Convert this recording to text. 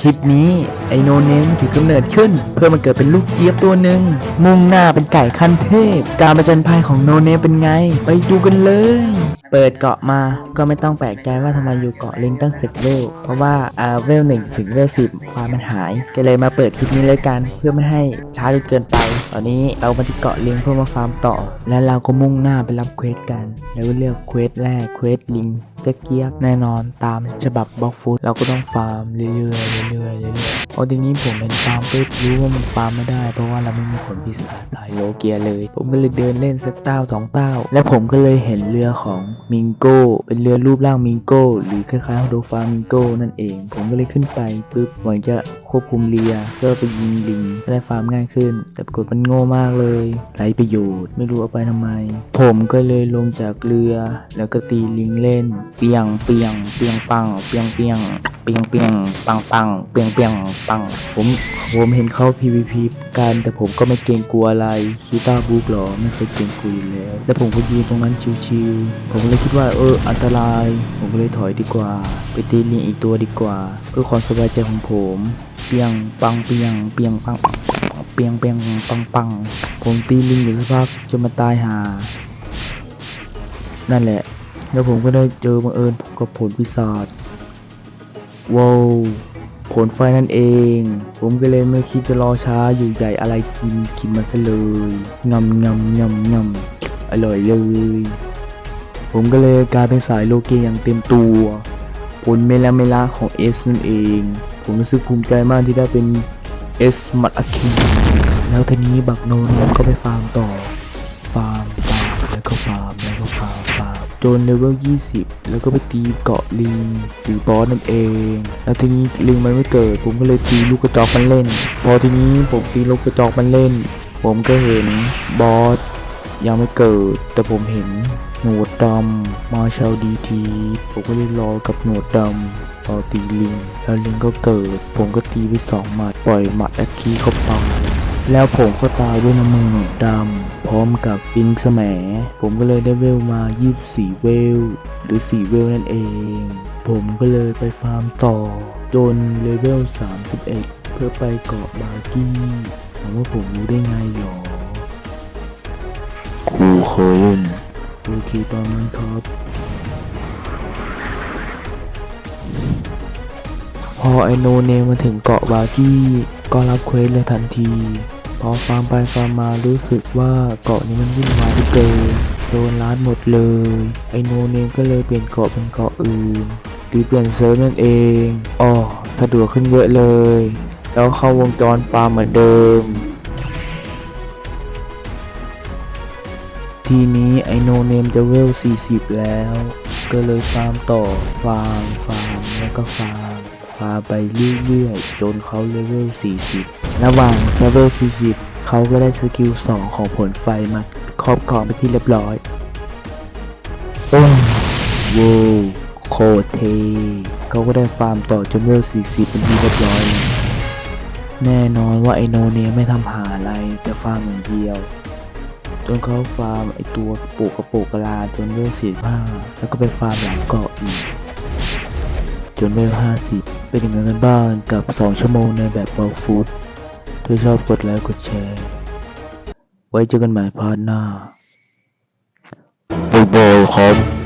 คลิปนี้ไอโนเนมถือกำเนิดขึ้น เพื่อมันเกิดเป็นลูกเจี๊ยบตัวหนึ่งมุ่งหน้าเป็นไก่ขั้นเทพ การประจันภัยของโนเนมเป็นไง ไปดูกันเลย เปิดเกาะมาก็ไม่ต้องแปลกใจว่าทำไมอยู่เกาะลิงตั้งสิบเวลเพราะว่าอาเวลหนึ่งถึงเวลสิบความมันหาย ก็เลยมาเปิดคลิปนี้เลยกัน เพื่อไม่ให้ช้าจนเกินไป ตอนนี้เรามาที่เกาะลิงเพื่อมาฟาร์มต่อ และเราก็มุ่งหน้าไปรับเควสกัน แล้วเลือกเควสแรกเควสลิงเซ็กเกียบแน่นอนตามฉบับบล็อกฟูดเราก็ต้องฟาร์มเรื่อยๆเรื่อยๆเรื่อยๆพอทีนี้ผมเป็นฟาร์มปุ๊บรู้ว่ามันฟาร์มไม่ได้ เพราะว่าเราไม่มีผลพิศาสายโลเกียเลย ผมก็เลยเดินเล่นสักเต้าสองเต้า และผมก็เลยเห็นเรือของมิงโก้เป็นเรือรูปร่างมิงโก้หรือคล้ายๆโดฟามิงโก้นั่นเอง ผมก็เลยขึ้นไปปุ๊บหวังจะควบคุมเรือเพื่อไปยิงลิงได้ฟาร์มง่ายขึ้น แต่ปรากฏมันโง่มากเลยไร้ประโยชน์ไม่รู้เอาไปทำไม ผมก็เลยลงจากเรือ แล้วก็ตีลิงเล่น เปียงเปียงเปียงปังเปียงเปียงเปียงเปียงปังปังเปียงเปียงปัง ผมผมเห็นเขา PVP กันแต่ผมก็ไม่เกรงกลัวอะไรคีตาบูกหรอไม่เคยเกรงกลัวอยู่แล้ว แล้วผมก็ยืนตรงนั้นชิวๆผมเลยคิดว่าเอออันตราย ผมก็เลยถอยดีกว่า ไปตีลิงอีกตัวดีกว่า เพื่อความสบายใจของผม เปียงปังเปียงเปียงปังเปียงเปียงปังปังผมตีลิงอยู่สักพักจนมาตายหา นั่นแหละ แล้วผมก็ได้เจอบังเอิญกับผลพิศาจว้าวผลไฟนั่นเอง ผมก็เลยไม่คิดจะรอช้าอยู่ใหญ่อะไรกินกินมันซะเลยงำงำงำงำอร่อยเลย ผมก็เลยกลายเป็นสายโลเกอย่างเต็มตัว ผลเมลาเมลาของเอสนั่นเอง ผมรู้สึกภูมิใจมากที่ได้เป็นเอสมัดอาคิแล้วทีนี้บักโนนก็ไปฟาร์มต่อ ฟาร์มฟาร์มแล้วก็ฟาร์มแล้วก็ฟาร์มฟาร์มจนเลเวล20 แล้วก็ไปตีเกาะลิงหรือบอสนั่นเอง แล้วทีนี้ลิงมันไม่เกิด ผมก็เลยตีลูกกระจอกมันเล่น พอทีนี้ผมตีลูกกระจอกมันเล่น ผมก็เห็นบอสยังไม่เกิด แต่ผมเห็นหนวดดำมาชาวดีที ผมก็เลยรอกับหนวดดำ รอตีลิง แล้วลิงก็เกิด ผมก็ตีไปสองหมัด ปล่อยหมัดแอคคีเข้าไปแล้วผมก็ตายด้วยน้ำมือหนวดดำพร้อมกับปิงแสมผมก็เลยได้เวลมา 24 เวล หรือ 4 เวลนั่นเอง ผมก็เลยไปฟาร์มต่อ จนเลเวล 31 เพื่อไปเกาะบาร์กี้ถามว่าผมรู้ได้ไงหรอครูเคยเล่นโอเคตอนนั้นครับ อไอโนเนมมาถึงเกาะบากี้ก็รับเควสเลยทันที พอฟาร์มไปฟาร์มมารู้สึกว่าเกาะนี้มันวุ่นวายเหลือเกินโดนล้านหมดเลย ไอโนเนมก็เลยเปลี่ยนเกาะเป็นเกาะอื่นหรือเปลี่ยนเซิร์ฟนั่นเองอ๋อสะดวกขึ้นเยอะเลย แล้วเข้าวงจรฟาร์มเหมือนเดิม ทีนี้ไอโนเนมจะเวล 40 แล้ว ก็เลยฟาร์มต่อฟาร์มฟาร์มแล้วก็ฟาร์ม ฟาไปเรื่อยๆ จนเขาเลเวล 40 ระหว่างเลเวล 40 เขาก็ได้สกิล 2 ของผลไฟมาครอบครองไปที่เรียบร้อย โอ้ว้าวโคเทเขาก็ได้ฟาร์มต่อจนเลเวล 40 เป็นที่เรียบร้อยเลยแน่นอนว่าไอโนเนไม่ทำหาอะไรแต่ฟาร์มอย่างเดียว จนเขาฟาร์มไอตัวปุกระปุกกระลาจนเลสี่ห้าแล้วก็ไปฟาร์มหลังเกาะอีกจนเลห้าสิบ เป็นยังไงกันบ้างกับ 2 ชั่วโมงในแบบบอลฟูดถ้าชอบกดไลค์กดแชร์ ไว้เจอกันใหม่พาร์ทหน้าบายบายครับ